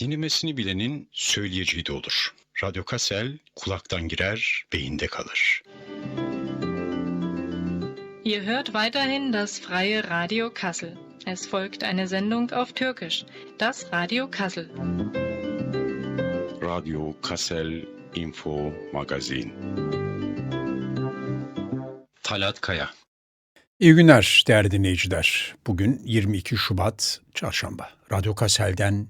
Dinlemesini bilenin söyleyeceği de olur. Radyo Kassel kulaktan girer, beyinde kalır. Ihr hört weiterhin das freie Radio Kassel. Es folgt eine Sendung auf Türkisch, das Radio Kassel. Radyo Kassel Info Magazin. Talat Kaya İyi günler değerli dinleyiciler. Bugün 22 Şubat Çarşamba. Radyo Kasel'den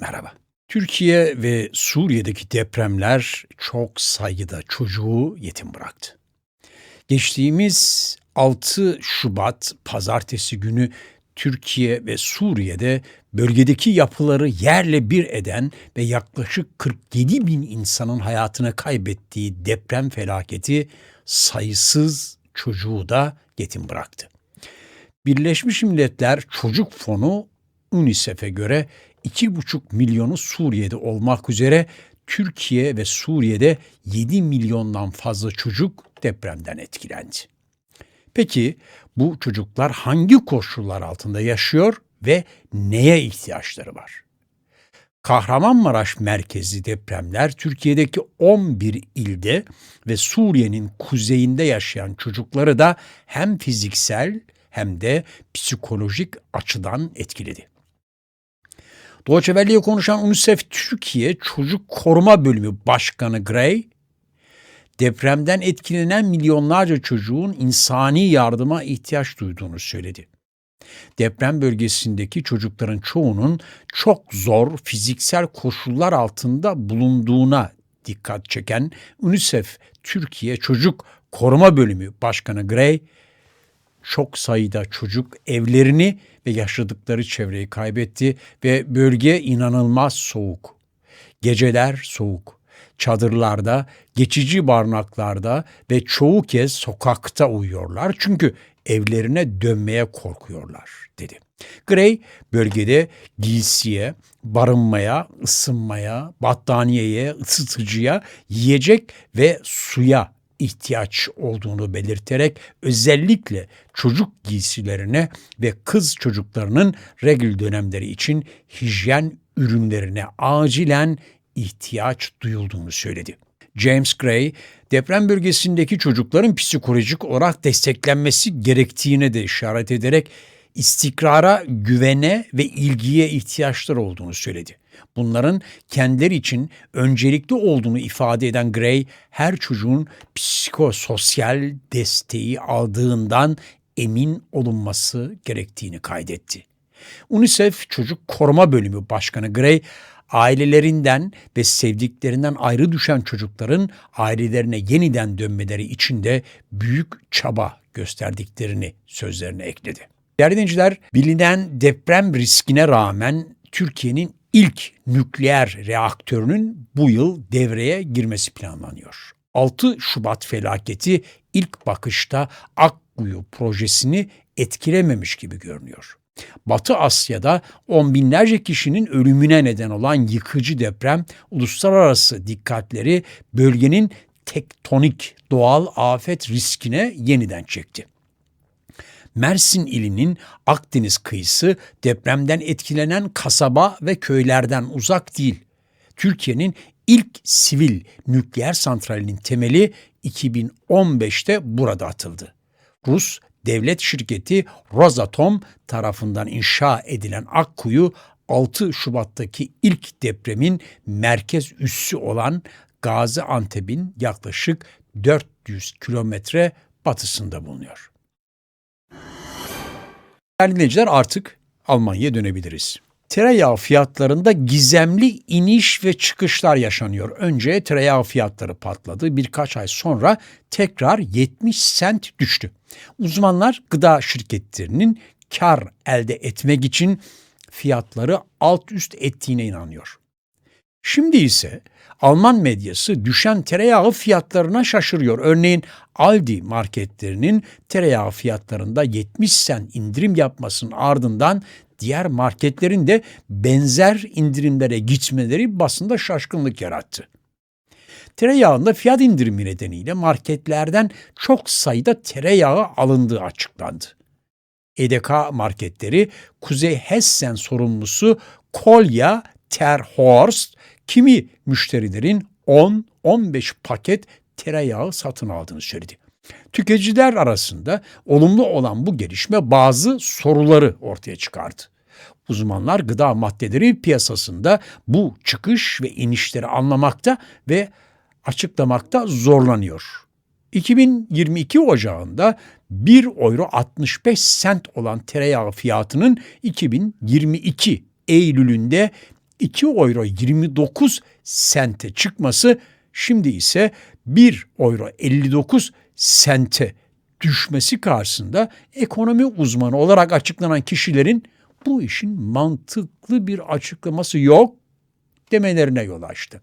merhaba. Türkiye ve Suriye'deki depremler çok sayıda çocuğu yetim bıraktı. Geçtiğimiz 6 Şubat pazartesi günü Türkiye ve Suriye'de bölgedeki yapıları yerle bir eden ve yaklaşık 47 bin insanın hayatını kaybettiği deprem felaketi sayısız çocuğu da yetim bıraktı. Birleşmiş Milletler Çocuk Fonu UNICEF'e göre 2,5 milyonu Suriye'de olmak üzere Türkiye ve Suriye'de 7 milyondan fazla çocuk depremden etkilendi. Peki bu çocuklar hangi koşullar altında yaşıyor ve neye ihtiyaçları var? Kahramanmaraş merkezi depremler Türkiye'deki 11 ilde ve Suriye'nin kuzeyinde yaşayan çocukları da hem fiziksel hem de psikolojik açıdan etkiledi. Deutsche Welle'ye konuşan UNICEF Türkiye Çocuk Koruma Bölümü Başkanı Gray, depremden etkilenen milyonlarca çocuğun insani yardıma ihtiyaç duyduğunu söyledi. Deprem bölgesindeki çocukların çoğunun çok zor fiziksel koşullar altında bulunduğuna dikkat çeken UNICEF Türkiye Çocuk Koruma Bölümü Başkanı Gray, çok sayıda çocuk evlerini ve yaşadıkları çevreyi kaybetti ve bölge inanılmaz soğuk. Geceler soğuk. Çadırlarda, geçici barınaklarda ve çoğu kez sokakta uyuyorlar çünkü evlerine dönmeye korkuyorlar dedi. Gray bölgede giysiye, barınmaya, ısınmaya, battaniyeye, ısıtıcıya, yiyecek ve suya ihtiyaç olduğunu belirterek özellikle çocuk giysilerine ve kız çocuklarının regl dönemleri için hijyen ürünlerine acilen ihtiyaç duyulduğunu söyledi. James Gray, deprem bölgesindeki çocukların psikolojik olarak desteklenmesi gerektiğine de işaret ederek istikrara, güvene ve ilgiye ihtiyaçları olduğunu söyledi. Bunların kendileri için öncelikli olduğunu ifade eden Gray, her çocuğun psikososyal desteği aldığından emin olunması gerektiğini kaydetti. UNICEF Çocuk Koruma Bölümü Başkanı Gray, ailelerinden ve sevdiklerinden ayrı düşen çocukların ailelerine yeniden dönmeleri için de büyük çaba gösterdiklerini sözlerine ekledi. Değerli dinleyiciler, bilinen deprem riskine rağmen Türkiye'nin ilk nükleer reaktörünün bu yıl devreye girmesi planlanıyor. 6 Şubat felaketi ilk bakışta Akkuyu projesini etkilememiş gibi görünüyor. Batı Asya'da on binlerce kişinin ölümüne neden olan yıkıcı deprem uluslararası dikkatleri bölgenin tektonik doğal afet riskine yeniden çekti. Mersin ilinin Akdeniz kıyısı depremden etkilenen kasaba ve köylerden uzak değil. Türkiye'nin ilk sivil nükleer santralinin temeli 2015'te burada atıldı. Rus devlet şirketi Rosatom tarafından inşa edilen Akkuyu 6 Şubat'taki ilk depremin merkez üssü olan Gaziantep'in yaklaşık 400 kilometre batısında bulunuyor. Değerli dinleyiciler artık Almanya'ya dönebiliriz. Tereyağı fiyatlarında gizemli iniş ve çıkışlar yaşanıyor. Önce tereyağı fiyatları patladı. Birkaç ay sonra tekrar 70 sent düştü. Uzmanlar gıda şirketlerinin kar elde etmek için fiyatları alt üst ettiğine inanıyor. Şimdi ise Alman medyası düşen tereyağı fiyatlarına şaşırıyor. Örneğin Aldi marketlerinin tereyağı fiyatlarında 70 sen indirim yapmasının ardından diğer marketlerin de benzer indirimlere gitmeleri basında şaşkınlık yarattı. Tereyağında fiyat indirimi nedeniyle marketlerden çok sayıda tereyağı alındığı açıklandı. EDK marketleri Kuzey Hessen sorumlusu Kolya Terhorst kimi müşterilerin 10-15 paket tereyağı satın aldığını söyledi. Tüketiciler arasında olumlu olan bu gelişme bazı soruları ortaya çıkardı. Uzmanlar gıda maddeleri piyasasında bu çıkış ve inişleri anlamakta ve açıklamakta zorlanıyor. 2022 Ocağı'nda 1 euro 65 sent olan tereyağı fiyatının 2022 Eylül'ünde 2 euro 29 sente çıkması şimdi ise 1 euro 59 sente düşmesi karşısında ekonomi uzmanı olarak açıklanan kişilerin bu işin mantıklı bir açıklaması yok demelerine yol açtı.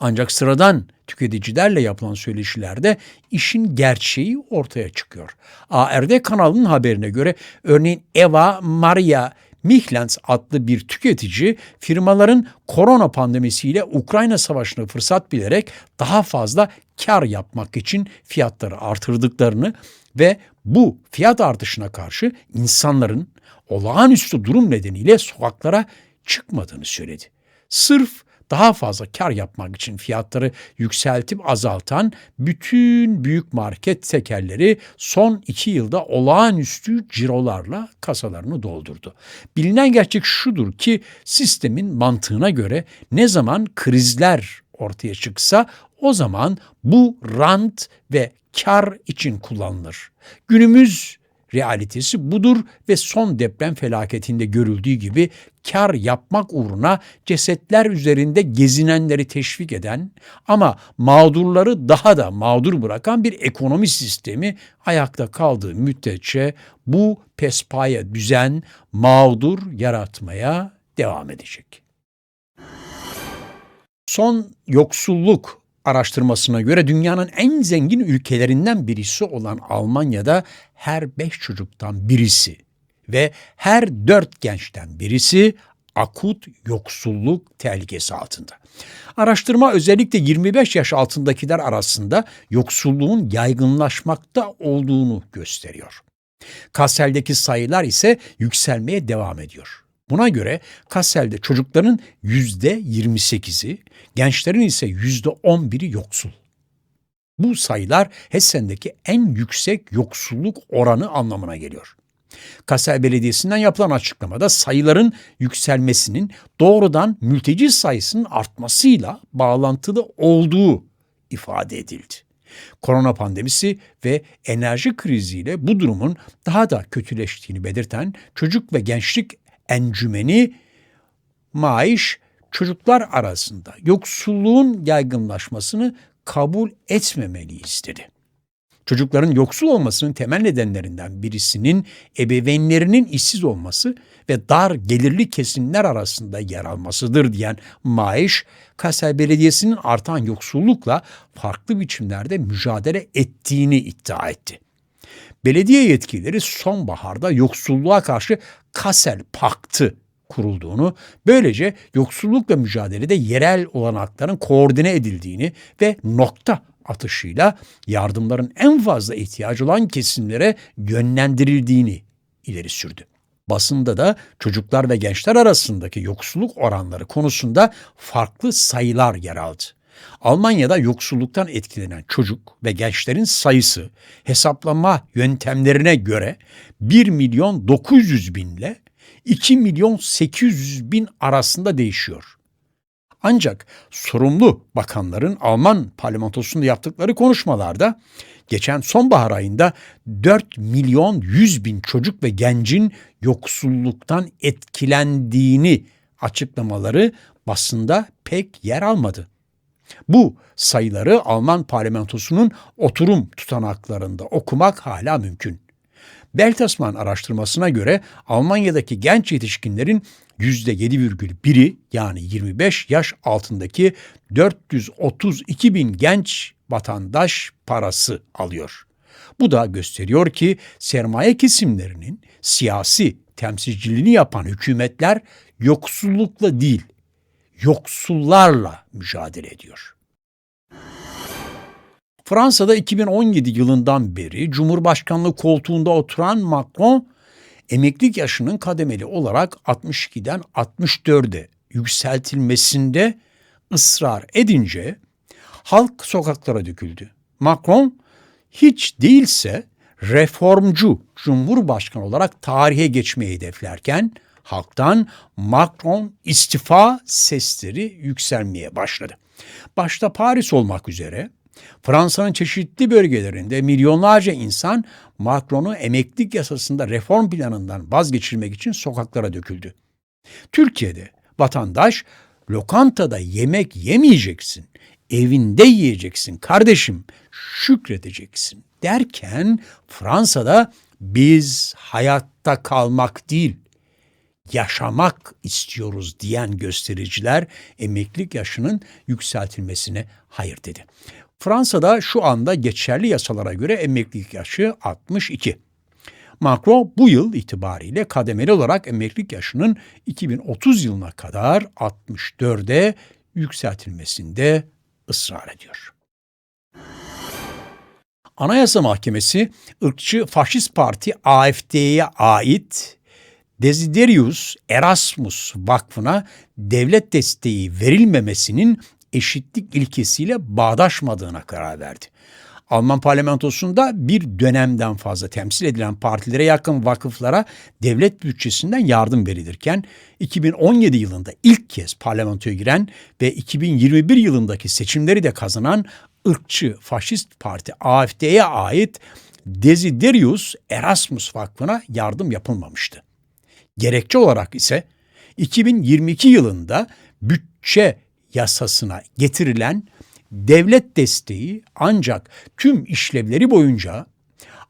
Ancak sıradan tüketicilerle yapılan söyleşilerde işin gerçeği ortaya çıkıyor. ARD kanalının haberine göre örneğin Eva Maria Mihlens adlı bir tüketici firmaların korona pandemisiyle Ukrayna savaşını fırsat bilerek daha fazla kar yapmak için fiyatları artırdıklarını ve bu fiyat artışına karşı insanların olağanüstü durum nedeniyle sokaklara çıkmadığını söyledi. Sırf daha fazla kar yapmak için fiyatları yükseltip azaltan bütün büyük market tekerleri son iki yılda olağanüstü cirolarla kasalarını doldurdu. Bilinen gerçek şudur ki sistemin mantığına göre ne zaman krizler ortaya çıksa o zaman bu rant ve kar için kullanılır. Günümüz realitesi budur ve son deprem felaketinde görüldüğü gibi kar yapmak uğruna cesetler üzerinde gezinenleri teşvik eden ama mağdurları daha da mağdur bırakan bir ekonomi sistemi ayakta kaldığı müddetçe bu pespaya düzen mağdur yaratmaya devam edecek. Son yoksulluk araştırmasına göre dünyanın en zengin ülkelerinden birisi olan Almanya'da her beş çocuktan birisi ve her dört gençten birisi akut yoksulluk tehlikesi altında. Araştırma özellikle 25 yaş altındakiler arasında yoksulluğun yaygınlaşmakta olduğunu gösteriyor. Kassel'deki sayılar ise yükselmeye devam ediyor. Buna göre Kassel'de çocukların yüzde 28'i, gençlerin ise yüzde 11'i yoksul. Bu sayılar Hessen'deki en yüksek yoksulluk oranı anlamına geliyor. Kassel Belediyesi'nden yapılan açıklamada sayıların yükselmesinin doğrudan mülteci sayısının artmasıyla bağlantılı olduğu ifade edildi. Korona pandemisi ve enerji kriziyle bu durumun daha da kötüleştiğini belirten çocuk ve gençlik encümeni maaş çocuklar arasında yoksulluğun yaygınlaşmasını kabul etmemeliyiz dedi. Çocukların yoksul olmasının temel nedenlerinden birisinin ebeveynlerinin işsiz olması ve dar gelirli kesimler arasında yer almasıdır diyen Maaş, Kassel Belediyesi'nin artan yoksullukla farklı biçimlerde mücadele ettiğini iddia etti. Belediye yetkilileri sonbaharda yoksulluğa karşı Kassel Paktı kurulduğunu, böylece yoksullukla mücadelede yerel olanakların koordine edildiğini ve nokta atışıyla yardımların en fazla ihtiyacı olan kesimlere yönlendirildiğini ileri sürdü. Basında da çocuklar ve gençler arasındaki yoksulluk oranları konusunda farklı sayılar yer aldı. Almanya'da yoksulluktan etkilenen çocuk ve gençlerin sayısı hesaplama yöntemlerine göre 1 milyon 900 bin ile 2 milyon 800 bin arasında değişiyor. Ancak sorumlu bakanların Alman parlamentosunda yaptıkları konuşmalarda geçen sonbahar ayında 4 milyon 100 bin çocuk ve gencin yoksulluktan etkilendiğini açıklamaları basında pek yer almadı. Bu sayıları Alman parlamentosunun oturum tutanaklarında okumak hala mümkün. Bertelsmann araştırmasına göre Almanya'daki genç yetişkinlerin %7,1'i yani 25 yaş altındaki 432 bin genç vatandaş parası alıyor. Bu da gösteriyor ki sermaye kesimlerinin siyasi temsilciliğini yapan hükümetler yoksullukla değil, yoksullarla mücadele ediyor. Fransa'da 2017 yılından beri Cumhurbaşkanlığı koltuğunda oturan Macron emeklilik yaşının kademeli olarak 62'den 64'e yükseltilmesinde ısrar edince halk sokaklara döküldü. Macron hiç değilse reformcu cumhurbaşkanı olarak tarihe geçmeyi hedeflerken halktan Macron istifa sesleri yükselmeye başladı. Başta Paris olmak üzere Fransa'nın çeşitli bölgelerinde milyonlarca insan Macron'u emeklilik yasasında reform planından vazgeçirmek için sokaklara döküldü. Türkiye'de vatandaş lokantada yemek yemeyeceksin, evinde yiyeceksin kardeşim, şükredeceksin derken Fransa'da biz hayatta kalmak değil, yaşamak istiyoruz diyen göstericiler emeklilik yaşının yükseltilmesine hayır dedi. Fransa'da şu anda geçerli yasalara göre emeklilik yaşı 62. Macron bu yıl itibariyle kademeli olarak emeklilik yaşının 2030 yılına kadar 64'e yükseltilmesinde ısrar ediyor. Anayasa Mahkemesi ırkçı faşist parti AFD'ye ait Desiderius Erasmus Vakfı'na devlet desteği verilmemesinin eşitlik ilkesiyle bağdaşmadığına karar verdi. Alman parlamentosunda bir dönemden fazla temsil edilen partilere yakın vakıflara devlet bütçesinden yardım verilirken 2017 yılında ilk kez parlamentoya giren ve 2021 yılındaki seçimleri de kazanan ırkçı faşist parti AFD'ye ait Desiderius Erasmus Vakfı'na yardım yapılmamıştı. Gerekçe olarak ise 2022 yılında bütçe yasasına getirilen devlet desteği ancak tüm işlevleri boyunca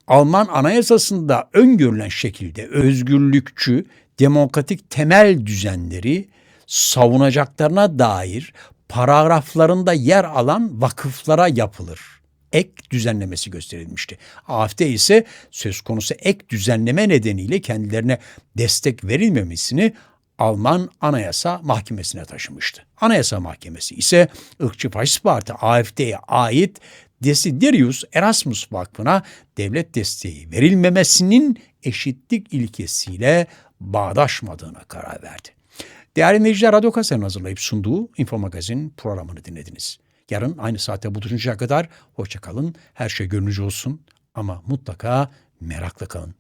Alman anayasasında öngörülen şekilde özgürlükçü, demokratik temel düzenleri savunacaklarına dair paragraflarında yer alan vakıflara yapılır. Ek düzenlemesi gösterilmişti. AFD ise söz konusu ek düzenleme nedeniyle kendilerine destek verilmemesini Alman Anayasa Mahkemesi'ne taşımıştı. Anayasa Mahkemesi ise ırkçı faşist parti AFD'ye ait Desiderius Erasmus Vakfı'na devlet desteği verilmemesinin eşitlik ilkesiyle bağdaşmadığına karar verdi. Değerli dinleyiciler, Radyo Kase'nin hazırlayıp sunduğu Info Magazin programını dinlediniz. Yarın aynı saatte buluşuncaya kadar hoşçakalın, her şey gönlünüzce olsun ama mutlaka merakla kalın.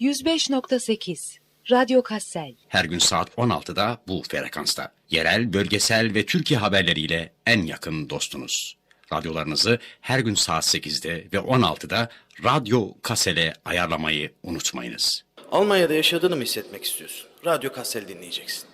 105.8 Radyo Kassel Her gün saat 16'da bu frekansta. Yerel, bölgesel ve Türkiye haberleriyle en yakın dostunuz. Radyolarınızı her gün saat 8'de ve 16'da Radyo Kasel'e ayarlamayı unutmayınız. Almanya'da yaşadığını mı hissetmek istiyorsun? Radyo Kassel dinleyeceksin.